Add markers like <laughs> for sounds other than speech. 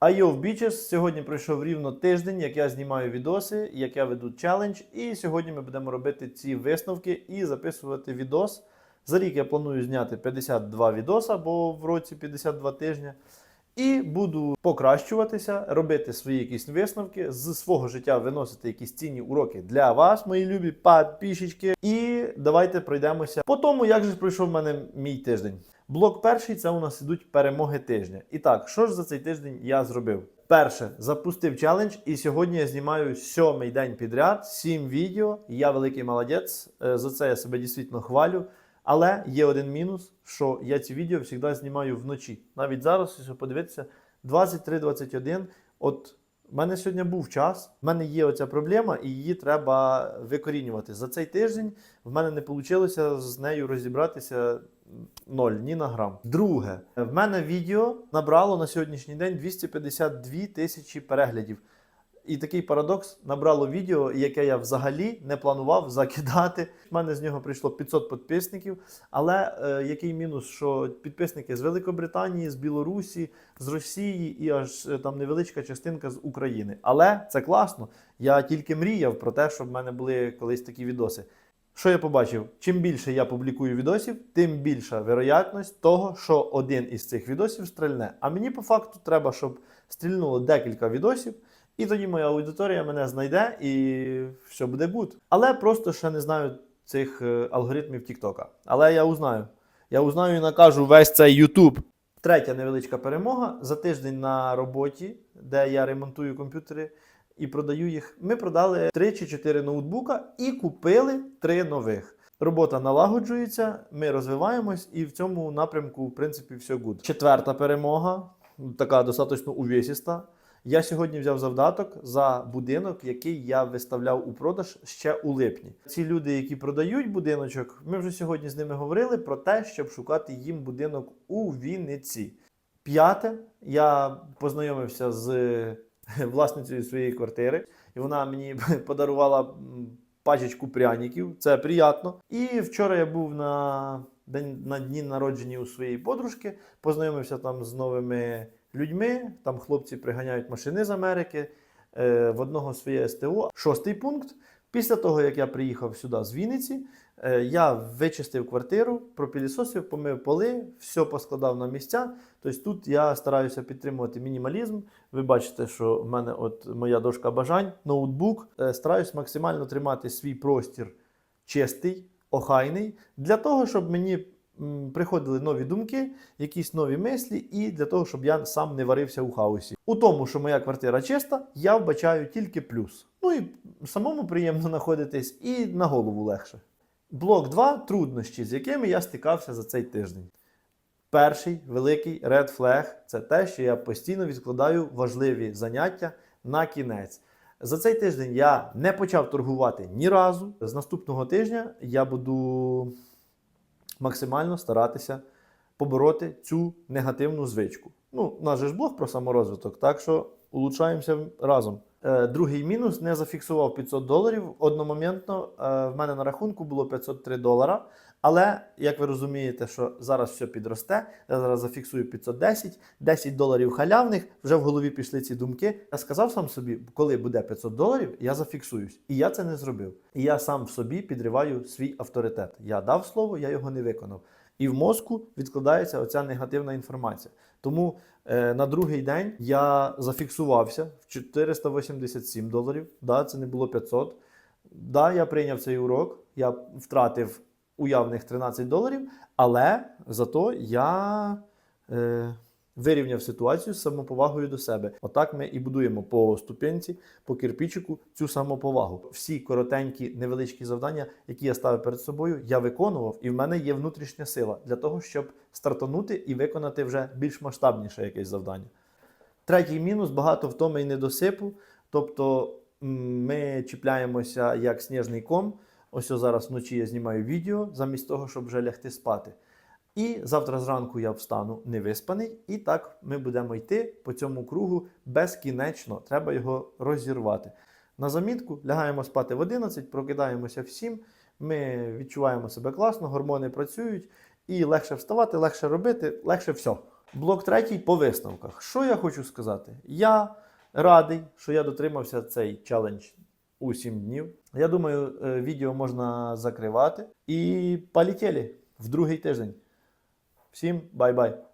Айов Beaches. Сьогодні пройшов рівно тиждень, як я знімаю відоси, як я веду челендж. І сьогодні ми будемо робити ці висновки і записувати відос. За рік я планую зняти 52 відоса, бо в році 52 тижня. І буду покращуватися, робити свої якісь висновки, з свого життя виносити якісь цінні уроки для вас, мої любі підписчики. І давайте пройдемося по тому, як же пройшов в мене мій тиждень. Блок перший це у нас ідуть перемоги тижня. І так, що ж за цей тиждень я зробив? Перше, запустив челендж, і сьогодні я знімаю сьомий день підряд, сім відео. Я великий молодець. е, За це я себе дійсно хвалю. Але є один мінус, що я ці відео завжди знімаю вночі. Навіть зараз, якщо подивитися, 23-21. От в мене сьогодні був час, в мене є оця проблема, і її треба викорінювати. За цей тиждень в мене не вийшло з нею розібратися ноль, ні на грам. Друге, в мене відео набрало на сьогоднішній день 252 тисячі переглядів. І такий парадокс набрало відео, яке я взагалі не планував закидати. У мене з нього прийшло 500 підписників. Але е, який мінус, що підписники з Великобританії, з Білорусі, з Росії і аж е, там невеличка частинка з України. Але це класно. Я тільки мріяв про те, щоб в мене були колись такі відоси. Що я побачив? Чим більше я публікую відосів, тим більша вероятність того, що один із цих відосів стрільне. А мені по факту треба, щоб стрільнуло декілька відосів. І тоді моя аудиторія мене знайде і все буде гуд. Але просто ще не знаю цих е, алгоритмів Тіктока. Але я узнаю. Я узнаю і накажу весь цей Ютуб. Третя невеличка перемога за тиждень на роботі, де я ремонтую комп'ютери і продаю їх. Ми продали 3 чи 4 ноутбука і купили 3 нових. Робота налагоджується, ми розвиваємось, і в цьому напрямку, в принципі, все гуд. Четверта перемога, така достатньо увесіста. Я сьогодні взяв завдаток за будинок, який я виставляв у продаж ще у липні. Ці люди, які продають будиночок, ми вже сьогодні з ними говорили про те, щоб шукати їм будинок у Вінниці. П'яте, я познайомився з <laughs> власницею своєї квартири, і вона мені <laughs> подарувала пачечку пряників. Це приємно. І вчора я був на день на дні народження у своєї подружки, познайомився там з новими людьми. Там хлопці приганяють машини з Америки. Е, в одного своє СТО. Шостий пункт. Після того, як я приїхав сюди з Вінниці, е, я вичистив квартиру, пропілісосив, помив поли, все поскладав на місця. Тобто тут я стараюся підтримувати мінімалізм. Ви бачите, що в мене от моя дошка бажань, ноутбук. Е, Стараюсь максимально тримати свій простір чистий, охайний, для того, щоб мені приходили нові думки, якісь нові мислі, і для того, щоб я сам не варився у хаосі. У тому, що моя квартира чиста, я вбачаю тільки плюс. Ну і самому приємно знаходитись, і на голову легше. Блок 2 труднощі, з якими я стикався за цей тиждень. Перший великий red flag – це те, що я постійно відкладаю важливі заняття на кінець. За цей тиждень я не почав торгувати ні разу. З наступного тижня я буду максимально старатися побороти цю негативну звичку. Ну, у нас же ж блог про саморозвиток, так що улучшаємося разом. Е, другий мінус не зафіксував 500 доларів. Одномоментно е, в мене на рахунку було 503 долара. Але як ви розумієте, що зараз все підросте, я зараз зафіксую 510, 10 доларів халявних, вже в голові пішли ці думки. Я сказав сам собі, коли буде 500 доларів, я зафіксуюсь. І я це не зробив. І я сам в собі підриваю свій авторитет. Я дав слово, я його не виконав. І в мозку відкладається оця негативна інформація. Тому е, на другий день я зафіксувався в 487 доларів. Да, це не було 500. Да, я прийняв цей урок, я втратив уявних 13 доларів, але зато я е, вирівняв ситуацію з самоповагою до себе. Отак ми і будуємо по ступенці, по кирпичику цю самоповагу. Всі коротенькі невеличкі завдання, які я ставив перед собою, я виконував, і в мене є внутрішня сила для того, щоб стартанути і виконати вже більш масштабніше якесь завдання. Третій мінус багато втоми і недосипу. Тобто ми чіпляємося як сніжний ком. Ось зараз вночі я знімаю відео, замість того, щоб вже лягти спати. І завтра зранку я встану невиспаний, і так ми будемо йти по цьому кругу безкінечно. Треба його розірвати. На замітку лягаємо спати в 11, прокидаємося в 7, ми відчуваємо себе класно, гормони працюють, і легше вставати, легше робити, легше все. Блок третій по висновках. Що я хочу сказати? Я радий, що я дотримався цей челендж у 7 днів. Я думаю, е, відео можна закривати. І полетіли в другий тиждень. Всім бай-бай!